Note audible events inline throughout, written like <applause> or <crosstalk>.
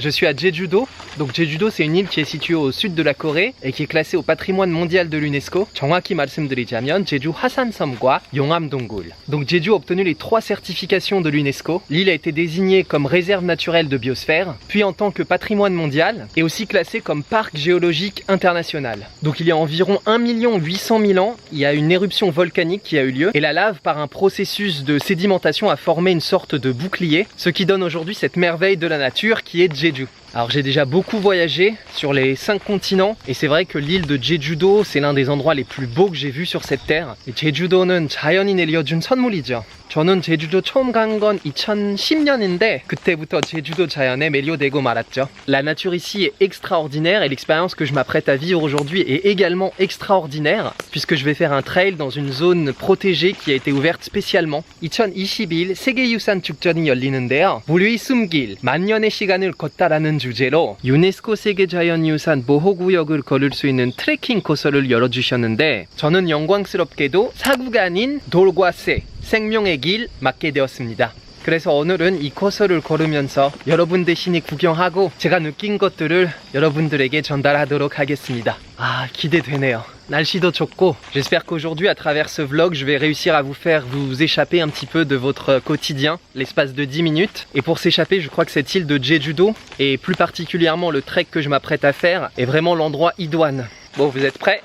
Je suis à Jeju-do. Donc Jeju-do, c'est une île qui est située au sud de la Corée et qui est classée au patrimoine mondial de l'UNESCO. 정확히 말씀드리자면 제주 화산섬과 용암동굴. Donc Jeju a obtenu les trois certifications de l'UNESCO. L'île a été désignée comme réserve naturelle de biosphère, puis en tant que patrimoine mondial et aussi classée comme parc géologique international. Donc il y a environ 1 800 000 ans, il y a une éruption volcanique qui a eu lieu et la lave par un processus de sédimentation a formé une sorte de bouclier, ce qui donne aujourd'hui cette merveille de la nature qui est Jeju. vídeo. Alors j'ai déjà beaucoup voyagé sur les 5 continents et c'est vrai que l'île de Jeju-do c'est l'un des endroits les plus beaux que j'ai vus sur cette terre. Et Jeju-do는 자연이 내려준 선물이죠. 저는 제주도 처음 간 건 2010년인데 그때부터 제주도 자연에 매료되고 말았죠. La nature ici est extraordinaire et l'expérience que je m'apprête à vivre aujourd'hui est également extraordinaire puisque je vais faire un trail dans une zone protégée qui a été ouverte spécialement. 2021 세계유산 축전이 열리는데요. 물의 숨길 만년의 시간을 걷다라는 주제로 유네스코 세계자연유산 보호구역을 걸을 수 있는 트레킹 코스를 열어주셨는데 저는 영광스럽게도 사구간인 돌과세 생명의 길 맞게 되었습니다. 그래서 오늘은 이 코스를 걸으면서 여러분 대신에 구경하고 제가 느낀 것들을 여러분들에게 전달하도록 하겠습니다. 아, 기대되네요. 날씨도 좋고 j'espère qu'aujourd'hui à travers ce vlog je vais réussir à vous faire vous échapper un petit peu de votre quotidien l'espace de 10 minutes et pour s'échapper je crois que cette île de Jeju-do et plus particulièrement le trek que je m'apprête à faire est vraiment l'endroit idoine. Bon vous êtes prêts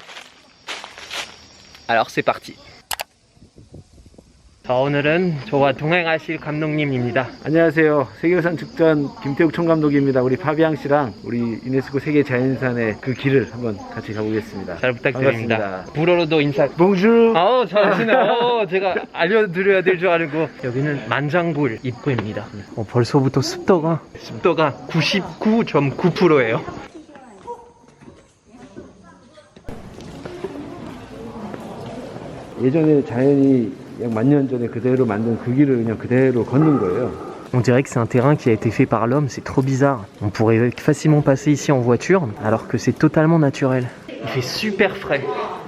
Alors c'est parti 자, 오늘은 저와 동행하실 감독님입니다. 안녕하세요. 세계유산 축전 김태욱 총감독입니다. 우리 파비앙 씨랑 우리 유네스코 세계 자연유산의 그 길을 한번 같이 가보겠습니다. 잘 부탁드립니다. 반갑습니다. 불어로도 인사. 봉주. 아우, 잘하시네. <laughs> 어, 제가 알려드려야 될 줄 알고. 여기는 만장굴 입구입니다. 어, 벌써부터 습도가, 습도가 99.9%예요. 예전에 자연이 약 만 년 전에 그대로 만든 그 길을 그냥 그대로 걷는 거예요. On dirait que c'est un terrain qui a été fait par l'homme, c'est trop bizarre. On pourrait facilement passer ici en voiture, alors que c'est totalement naturel. Il fait super frais,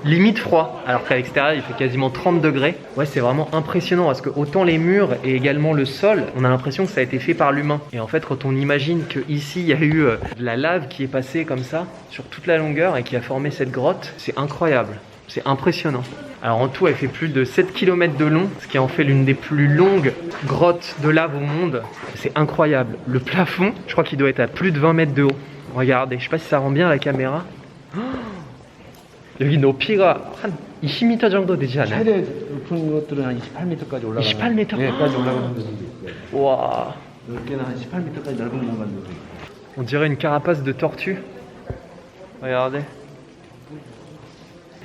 limite froid, alors qu'à l'extérieur il fait quasiment 30 degrés. Ouais, c'est vraiment impressionnant parce que autant les murs et également le sol, on a l'impression que ça a été fait par l'humain. Et en fait, quand on imagine qu'ici il y a eu euh, de la lave qui est passée comme ça sur toute la longueur et qui a formé cette grotte, c'est incroyable, c'est impressionnant. Alors en tout, elle fait plus de 7 km de long, ce qui en fait l'une des plus longues grottes de lave au monde. C'est incroyable. Le plafond, je crois qu'il doit être à plus de 20 mètres de haut. Regardez, je sais pas si ça rend bien à la caméra. 여기 높이가 한 20m 정도 되지 않아요? 최대 높은 것들은 한 28m까지 올라가는 28 m? 네, 까지 올라가는 데도 있고요. Waouh 넓게는 한 18m까지 넓은 공간도 있고. On dirait une carapace de tortue. Regardez.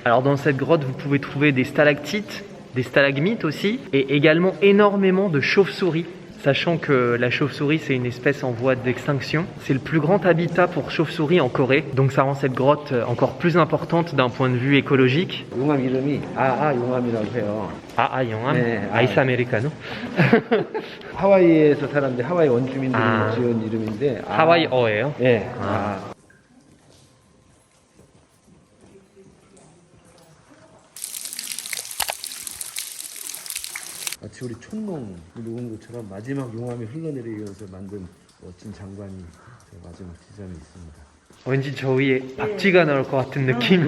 Alors dans cette grotte, vous pouvez trouver des stalactites, des stalagmites aussi, et également énormément de chauves-souris. Sachant que la chauve-souris c'est une espèce en voie d'extinction, c'est le plus grand habitat pour chauves-souris en Corée, donc ça rend cette grotte euh, encore plus importante d'un point de vue écologique. 용암 이름이 아아 용암이라고 해요. Ah ah 영암, 네, 아. 아이스 아메리카노. 하와이에서 살았는데 하와이 원주민들이 아. 지은 이름인데 아. 하와이어예요. 예. 아. <laughs> 마치 우리 촌농 녹은 것처럼 마지막 용암이 흘러내리면서 만든 멋진 장관이 저 마지막 지점에 있습니다. 왠지 저 위에 박쥐가 나올 것 같은 느낌.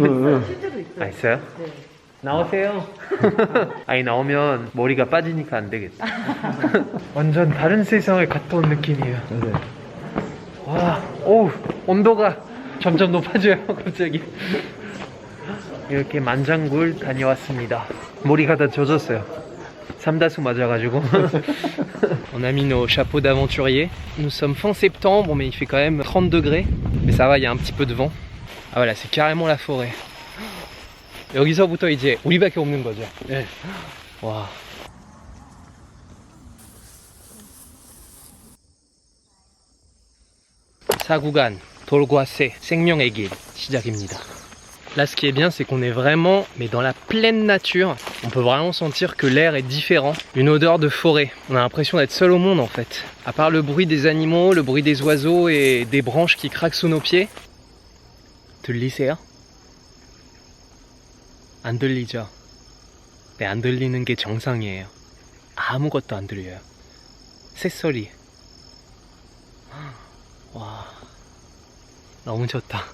실제로 있어요. 아 있어요? 네. 나오세요. <laughs> 아니 나오면 머리가 빠지니까 안 되겠다. <laughs> 완전 다른 세상을 갔다 온 느낌이에요. 네. 와, 오 온도가 점점 높아져요 <laughs> 갑자기. 이렇게 만장굴 다녀왔습니다. 머리가 다 젖었어요. 삼다수 맞아가지고. <laughs> On a mis nos chapeaux d'aventurier. Nous sommes fin septembre, mais il fait quand même 30 degrés. Mais ça va, il y a un petit peu de vent. Ah voilà, c'est carrément la forêt. 여기서부터 이제 우리밖에 없는 거죠. 네. 와. 사구간 돌과세 생명의 길 시작입니다. Là, ce qui est bien, c'est qu'on est vraiment, mais dans la pleine nature. On peut vraiment sentir que l'air est différent. Une odeur de forêt. On a l'impression d'être seul au monde, en fait. À part le bruit des animaux, le bruit des oiseaux et des branches qui craquent sous nos pieds. 들리세요? 안 들리죠? 네, 안 들리는 게 정상이에요. <gasps> 아무것도 안 들려요. 새소리. 와, 너무 좋다.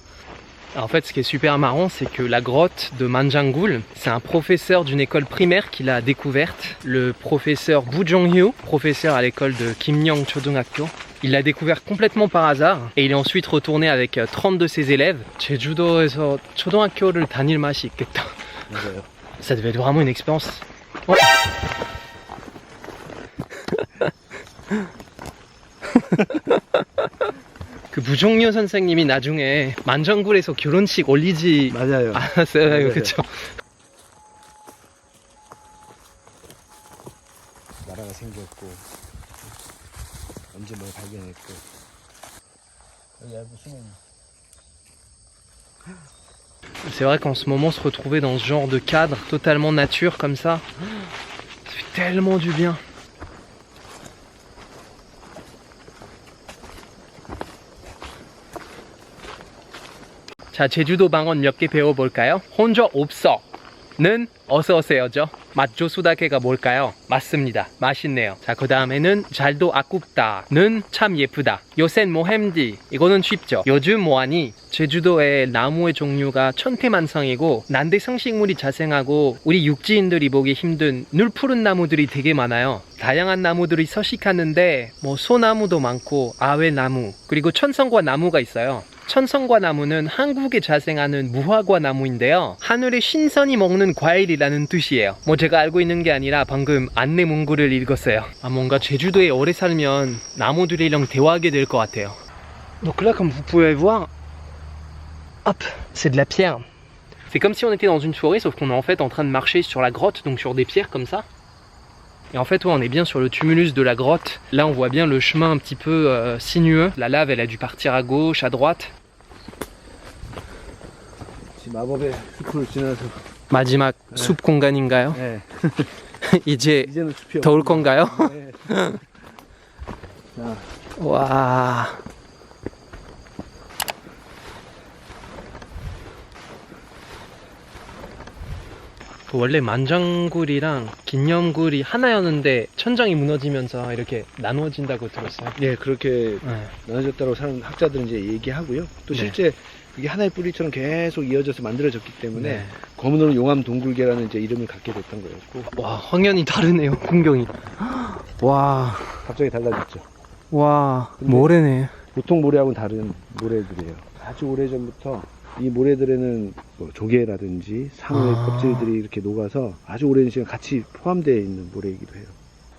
En fait, ce qui est super marrant, c'est que la grotte de Manjangul, c'est un professeur d'une école primaire qui l'a découverte, le professeur Bu Jong-hyo, professeur à l'école de Kimnyong Chodungakyo. Il l'a découvert complètement par hasard et il est ensuite retourné avec euh, 30 de ses élèves. 제주도에서 초등학교를 다닐 맛이 있겠다. 맞아요. Ça devait être vraiment une expérience. Oh. 그 무종료 선생님이 나중에 만정굴에서 결혼식 올리지 맞아요. 않았어요, 맞아요. 그쵸? 나라가 생겼고 언제 뭘 발견했고 여기 얇은 수면 C'est vrai qu'en ce moment, se retrouver dans ce genre de cadre totalement nature comme ça, ça fait tellement du bien. 자, 제주도 방언 몇 개 배워볼까요? 혼자 없어 는 어서 오세요죠. 맛조 수다케가 뭘까요? 맞습니다. 맛있네요. 자, 그 다음에는 잘도 아깝다 는 참 예쁘다. 요샌 모햄디 이거는 쉽죠. 요즘 뭐하니? 제주도에 나무의 종류가 천태만상이고 난대 성식물이 자생하고 우리 육지인들이 보기 힘든 늘 푸른 나무들이 되게 많아요. 다양한 나무들이 서식하는데 뭐 소나무도 많고 아외나무 그리고 천성과 나무가 있어요. 천성과 나무는 한국에 자생하는 무화과 나무인데요. 하늘의 신선이 먹는 과일이라는 뜻이에요. 뭐 제가 알고 있는 게 아니라 방금 안내 문구를 읽었어요. 아 뭔가 제주도에 오래 살면 나무들이랑 대화하게 될 것 같아요. Donc là, comme vous pouvez voir, hop, c'est de la pierre. C'est comme si on était dans une forêt, sauf qu'on est en fait en train de marcher sur la grotte, donc sur des pierres comme ça. Et en fait, ouais, on est bien sur le tumulus de la grotte. Là, on voit bien le chemin un petit peu euh, sinueux. La lave, elle a dû partir à gauche, à droite. 지금 마법의 숲을 지나서 마지막 숲 공간인가요? 네. 이제 이제는 숲이 더울 없군요. 건가요? 네. 자, 와. 그 원래 만장굴이랑 긴념굴이 하나였는데 천장이 무너지면서 이렇게 나누어진다고 들었어요. 예, 그렇게 네. 나눠졌다고 사람 학자들은 이제 얘기하고요. 또 네. 실제 이게 하나의 뿌리처럼 계속 이어져서 만들어졌기 때문에 네. 검은으로 용암 동굴계라는 이제 이름을 갖게 됐던 거였고 와, 황연이 다르네요, 풍경이. <gasps> 와, 갑자기 달라졌죠. 와, 모래네. 보통 모래하고는 다른 모래들이에요. 아주 오래전부터 이 모래들에는 뭐 조개라든지 상어의 아. 껍질들이 이렇게 녹아서 아주 오랜 시간 같이 포함되어 있는 모래이기도 해요.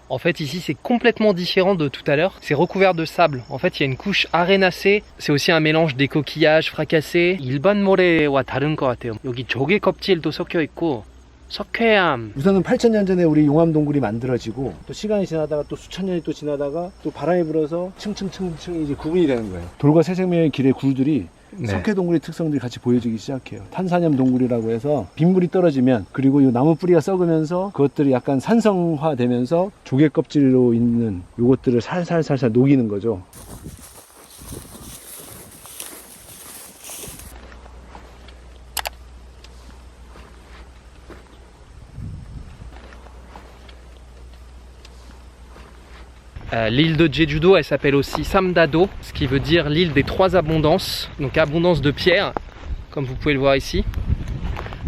En fait, ici, c'est complètement différent de tout à l'heure. C'est recouvert de sable. En fait, il y a une couche arénacée. C'est aussi un mélange des coquillages fracassés. 일반 모래와 다른 것 같아요. 여기 조개 껍질도 섞여 있고, 석회암. 우선은 8천년 전에 우리 용암 동굴이 만들어지고 또 시간이 지나다가 또 수천 년이 또 지나다가 또 바람이 불어서 층층층층 이제 구분이 되는 거예요. 돌과 새생명의 길의 굴들이 네. 석회 동굴의 특성들이 같이 보여지기 시작해요. 탄산염 동굴이라고 해서 빗물이 떨어지면 그리고 이 나무 뿌리가 썩으면서 그것들이 약간 산성화되면서 조개 껍질로 있는 요것들을 살살살살 녹이는 거죠. Euh, l'île de Jeju-do, elle s'appelle aussi Samdado, ce qui veut dire l'île des trois abondances. Donc abondance de pierre, comme vous pouvez le voir ici.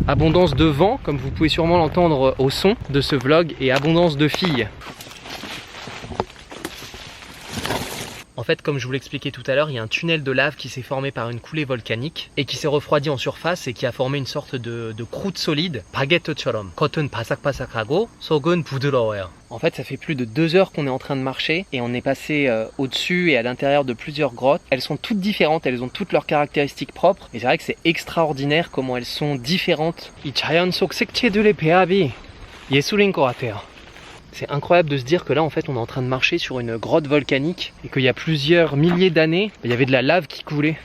Abondance de vent, comme vous pouvez sûrement l'entendre au son de ce vlog. Et abondance de filles. En fait, comme je vous l'expliquais tout à l'heure, il y a un tunnel de lave qui s'est formé par une coulée volcanique et qui s'est refroidi en surface et qui a formé une sorte de, de croûte solide, 바게트처럼. 겉은 바삭바삭하고 속은 부드러워요. En fait, ça fait plus de deux heures qu'on est en train de marcher et on est passé euh, au-dessus et à l'intérieur de plusieurs grottes. Elles sont toutes différentes, elles ont toutes leurs caractéristiques propres. Et c'est vrai que c'est extraordinaire comment elles sont différentes. 이 자연 속 색채들의 배합이 예술인 것 같아요. C'est incroyable de se dire que là, en fait, on est en train de marcher sur une grotte volcanique et qu'il y a plusieurs milliers d'années, il y avait de la lave qui coulait.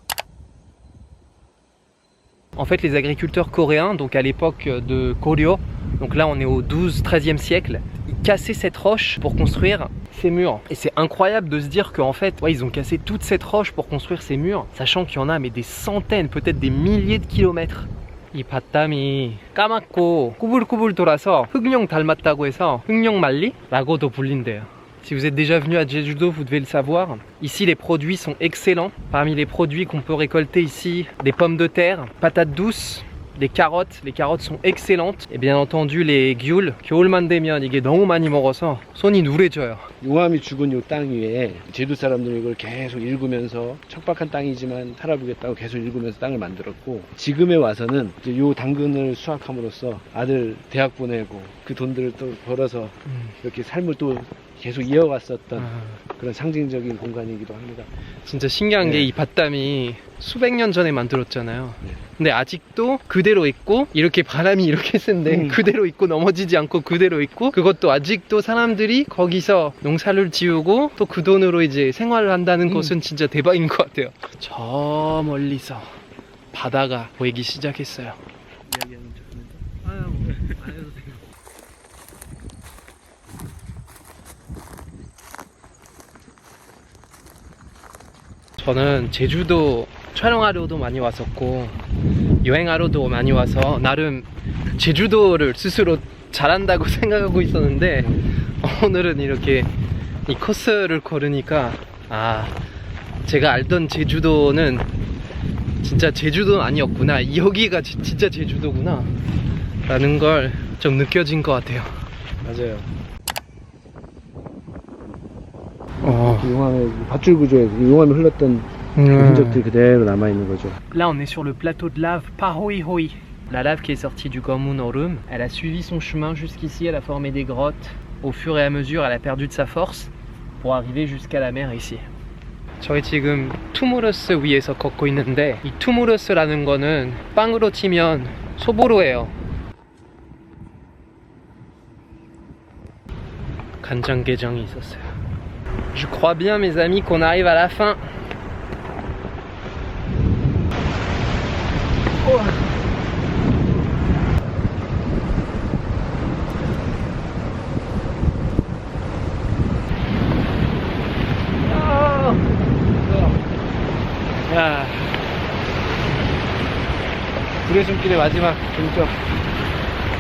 En fait, les agriculteurs coréens, donc à l'époque de Koryo, donc là on est au 12-13e siècle, ils cassaient cette roche pour construire ces murs. Et c'est incroyable de se dire qu'en fait, ils ont cassé toute cette roche pour construire ces murs, sachant qu'il y en a mais des centaines, peut-être des milliers de kilomètres. 이 밭담이 까맣고 꾸불꾸불 돌아서 흑룡 닮았다고 해서 흑룡말리라고도 불린대요. Si vous êtes déjà venu à Jeju-do, vous devez le savoir. Ici, les produits sont excellents. Parmi les produits qu'on peut récolter ici, des pommes de terre, patates douces, des carottes. Les carottes sont excellentes. Et bien entendu, les gyul. 겨울만 되면 이게 너무 많이 먹어서 손이 누래져요. 용암이 죽은 요땅 위에 제주 사람들은 이걸 계속 일구면서 척박한 땅이지만 살아보겠다고 계속 일구면서 땅을 만들었고 지금에 와서는 요 당근을 수확함으로써 아들 대학 보내고 그 돈들을 또 벌어서 이렇게 삶을 또 계속 이어갔었던 아, 그런 상징적인 공간이기도 합니다. 진짜 신기한 네. 게이 밭담이 수백 년 전에 만들었잖아요. 네. 근데 아직도 그대로 있고 이렇게 바람이 이렇게 센데 음. 그대로 있고 넘어지지 않고 그대로 있고 그것도 아직도 사람들이 거기서 농사를 지우고 또 그 돈으로 이제 생활을 한다는 음. 것은 진짜 대박인 것 같아요. 저 멀리서 바다가 보이기 시작했어요. 이야기하는 척 하면서. 아, 안 해도 돼요. 저는 제주도 촬영하러도 많이 왔었고 여행하러도 많이 와서 나름 제주도를 스스로 잘한다고 <laughs> 생각하고 있었는데 오늘은 이렇게 이 코스를 걸으니까 아 제가 알던 제주도는 진짜 제주도는 아니었구나. 여기가 지- 진짜 제주도구나. 라는 걸 좀 느껴진 것 같아요. 맞아요. 어. 용암의 밧줄 구조에 용암이 흘렀던 그 흔적들이 그대로 남아 있는 거죠. Là, on est sur le plateau de lave Pahoihoi. La lave qui est sortie du Gomun Orum, elle a suivi son chemin jusqu'ici, elle a formé des grottes. Au fur et à mesure, elle a perdu de sa force pour arriver jusqu'à la mer ici. 저희 지금 투무르스 위에서 걷고 있는데 이 투무르스라는 거는 빵으로 치면 소보로예요. 간장게장이 있었어요. Je crois bien, mes amis, qu'on arrive à la fin. 야, 불의 손길의 마지막 종점.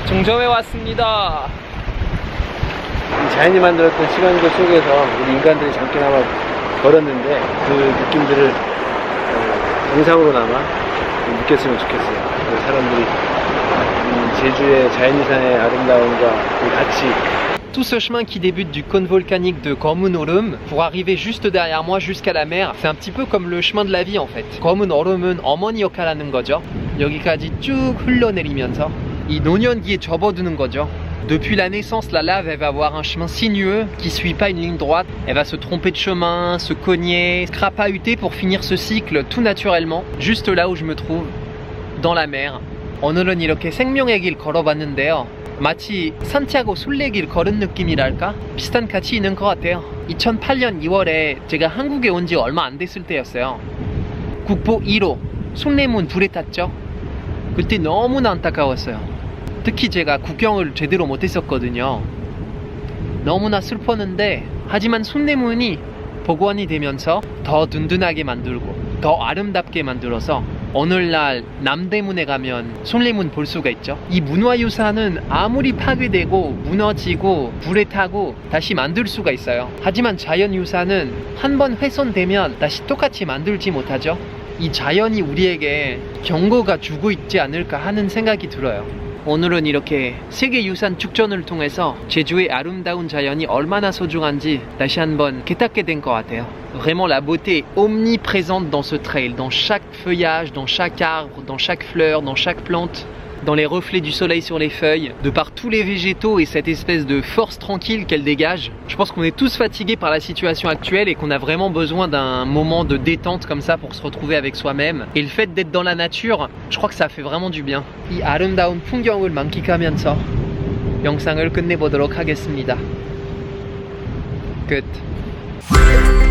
종점에 왔습니다. 이 자연이 만들었던 시간들 속에서 우리 인간들이 잠깐나마 걸었는데 그 느낌들을 어, 영상으로나마 좀 느꼈으면 좋겠어요. 사람들이 이 제주의 자연이산의 아름다움과 그 가치 Tout ce chemin qui débute du cône volcanique de Gomun Orum pour arriver juste derrière moi jusqu'à la mer, c'est un petit peu comme le chemin de la vie en fait. Gomun Orum은 어머니 역할하는 거죠. 여기까지 쭉 흘러내리면서 이 노년기에 접어드는 거죠. Depuis la naissance, la lave, elle va avoir un chemin sinueux qui suit pas une ligne droite. Elle va se tromper de chemin, se cogner, se crapahuter pour finir ce cycle tout naturellement, juste là où je me trouve, dans la mer. 오늘은 이렇게 생명의 길 걸어봤는데요. 마치 산티아고 순례길 걸은 느낌이랄까? 비슷한 가치 있는 것 같아요. 2008년 2월에 제가 한국에 온 지 얼마 안 됐을 때였어요. 국보 1호 순례문 불에 탔죠. 그때 너무나 안타까웠어요. 특히 제가 국경을 제대로 못했었거든요. 너무나 슬펐는데 하지만 순례문이 복원이 되면서 더 든든하게 만들고 더 아름답게 만들어서 오늘날 남대문에 가면 순례문 볼 수가 있죠. 이 문화유산은 아무리 파괴되고 무너지고 불에 타고 다시 만들 수가 있어요. 하지만 자연유산은 한 번 훼손되면 다시 똑같이 만들지 못하죠. 이 자연이 우리에게 경고가 주고 있지 않을까 하는 생각이 들어요. 오늘은 이렇게 세계유산 축전을 통해서 제주의 아름다운 자연이 얼마나 소중한지 다시 한번 깨닫게 된 것 같아요. Vraiment la beauté est omniprésente dans ce trail, dans chaque feuillage, dans chaque arbre, dans chaque fleur, dans chaque plante, dans les reflets du soleil sur les feuilles, de par tous les végétaux et cette espèce de force tranquille qu'elle dégage. Je pense qu'on est tous fatigués par la situation actuelle et qu'on a vraiment besoin d'un moment de détente comme ça pour se retrouver avec soi-même. Et le fait d'être dans la nature, je crois que ça fait vraiment du bien. 이